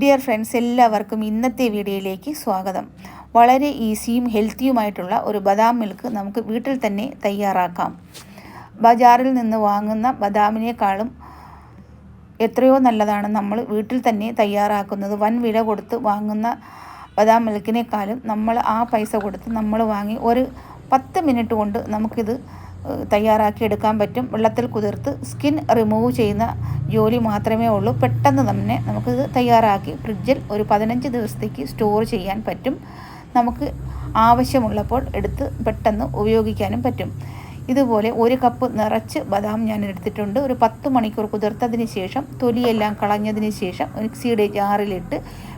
Dear friends എല്ലാവർക്കും ഇന്നത്തെ വീഡിയോയിലേക്ക് സ്വാഗതം. വളരെ ഈസിയും ഹെൽത്തിയുമായിട്ടുള്ള ഒരു ബദാം മിൽക്ക് നമുക്ക് വീട്ടിൽ തന്നെ തയ്യാറാക്കാം. ബജാറിൽ നിന്ന് വാങ്ങുന്ന ബദാമിനേക്കാളും എത്രയോ നല്ലതാണ് നമ്മൾ വീട്ടിൽ തന്നെ തയ്യാറാക്കുന്നത്. വൻ വില കൊടുത്ത് വാങ്ങുന്ന ബദാം മിൽക്കിനേക്കാളും നമ്മൾ ആ പൈസ കൊടുത്ത് നമ്മൾ വാങ്ങി ഒരു പത്ത് മിനിറ്റ് കൊണ്ട് നമുക്കിത് തയ്യാറാക്കി എടുക്കാൻ പറ്റും. വെള്ളത്തിൽ കുതിർത്ത് സ്കിൻ റിമൂവ് ചെയ്യുന്ന ജോലി മാത്രമേ ഉള്ളൂ. പെട്ടെന്ന് തന്നെ നമുക്കിത് തയ്യാറാക്കി ഫ്രിഡ്ജിൽ ഒരു പതിനഞ്ച് ദിവസത്തേക്ക് സ്റ്റോർ ചെയ്യാൻ പറ്റും. നമുക്ക് ആവശ്യമുള്ളപ്പോൾ എടുത്ത് പെട്ടെന്ന് ഉപയോഗിക്കാനും പറ്റും. ഇതുപോലെ ഒരു കപ്പ് നിറച്ച് ബദാം ഞാൻ എടുത്തിട്ടുണ്ട്. ഒരു പത്ത് മണിക്കൂർ കുതിർത്തതിന് ശേഷം തൊലിയെല്ലാം കളഞ്ഞതിന് ശേഷം മിക്സിയുടെ ജാറിലിട്ട്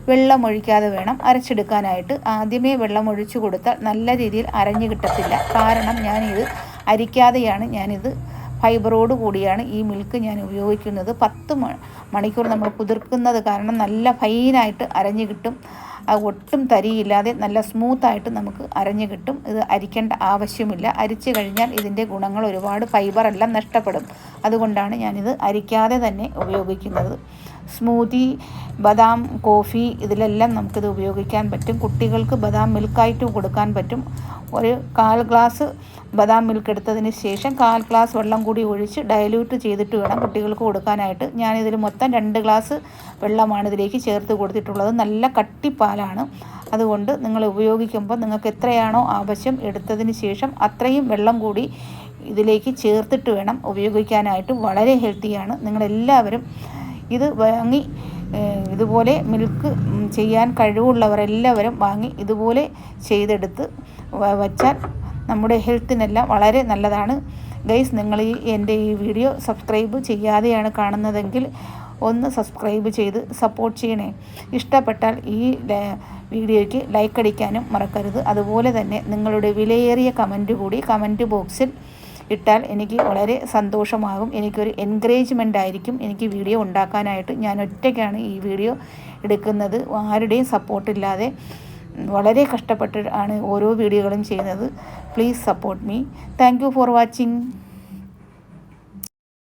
വെള്ളം ഒഴിക്കാതെ വേണം അരച്ചെടുക്കാനായിട്ട്. ആദ്യമേ വെള്ളം ഒഴിച്ചു കൊടുത്താൽ നല്ല രീതിയിൽ അരഞ്ഞു കിട്ടത്തില്ല. കാരണം ഞാനിത് അരിക്കാതെയാണ് ഞാനിത് ഫൈബറോട് കൂടിയാണ് ഈ മിൽക്ക് ഞാൻ ഉപയോഗിക്കുന്നത്. പത്ത് മണിക്കൂർ നമ്മൾ കുതിർക്കുന്നത് കാരണം നല്ല ഫൈനായിട്ട് അരഞ്ഞു കിട്ടും. അത് ഒട്ടും തരിയില്ലാതെ നല്ല സ്മൂത്തായിട്ട് നമുക്ക് അരഞ്ഞു കിട്ടും. ഇത് അരിക്കേണ്ട ആവശ്യമില്ല. അരിച്ചു കഴിഞ്ഞാൽ ഇതിന്റെ ഗുണങ്ങൾ ഒരുപാട് ഫൈബറെല്ലാം നഷ്ടപ്പെടും. അതുകൊണ്ടാണ് ഞാനിത് അരിക്കാതെ തന്നെ ഉപയോഗിക്കുന്നത്. സ്മൂതി ബദാം കോഫി ഇതിലെല്ലാം നമുക്കിത് ഉപയോഗിക്കാൻ പറ്റും. കുട്ടികൾക്ക് ബദാം മിൽക്കായിട്ട് കൊടുക്കാൻ പറ്റും. ഒരു കാൽ ഗ്ലാസ് ബദാം മിൽക്ക് എടുത്തതിന് ശേഷം കാൽ ഗ്ലാസ് വെള്ളം കൂടി ഒഴിച്ച് ഡയല്യൂട്ട് ചെയ്തിട്ട് വേണം കുട്ടികൾക്ക് കൊടുക്കാനായിട്ട്. ഞാനിതിൽ മൊത്തം രണ്ട് ഗ്ലാസ് വെള്ളമാണ് ഇതിലേക്ക് ചേർത്ത് കൊടുത്തിട്ടുള്ളത്. നല്ല കട്ടിപ്പാലാണ് അതുകൊണ്ട് നിങ്ങൾ ഉപയോഗിക്കുമ്പോൾ നിങ്ങൾക്ക് എത്രയാണോ ആവശ്യം എടുത്തതിന് ശേഷം അത്രയും വെള്ളം കൂടി ഇതിലേക്ക് ചേർത്തിട്ട് വേണം ഉപയോഗിക്കാനായിട്ട്. വളരെ ഹെൽത്തിയാണ്. നിങ്ങളെല്ലാവരും ഇത് വാങ്ങി ഇതുപോലെ മിൽക്ക് ചെയ്യാൻ കഴിവുള്ളവരെല്ലാവരും വാങ്ങി ഇതുപോലെ ചെയ്തെടുത്ത് വച്ചാൽ നമ്മുടെ ഹെൽത്തിനെല്ലാം വളരെ നല്ലതാണ്. ഗൈസ് നിങ്ങൾ ഈ എന്റെ ഈ വീഡിയോ സബ്സ്ക്രൈബ് ചെയ്യാതെയാണ് കാണുന്നതെങ്കിൽ ഒന്ന് സബ്സ്ക്രൈബ് ചെയ്ത് സപ്പോർട്ട് ചെയ്യണേ. ഇഷ്ടപ്പെട്ടാൽ ഈ വീഡിയോയ്ക്ക് ലൈക്ക് അടിക്കാനും മറക്കരുത്. അതുപോലെ തന്നെ നിങ്ങളുടെ വിലയേറിയ കമന്റ് കൂടി കമന്റ് ബോക്സിൽ ഇട്ടാൽ എനിക്ക് വളരെ സന്തോഷമാകും. എനിക്കൊരു എൻകറേജ്മെന്റ് ആയിരിക്കും എനിക്ക് വീഡിയോ ഉണ്ടാക്കാനായിട്ട്. ഞാൻ ഒറ്റയ്ക്കാണ് ഈ വീഡിയോ എടുക്കുന്നത്. ആരുടെയും സപ്പോർട്ടില്ലാതെ വളരെ കഷ്ടപ്പെട്ട് ആണ് ഓരോ വീഡിയോകളും ചെയ്യുന്നത്. Please support me thank for watching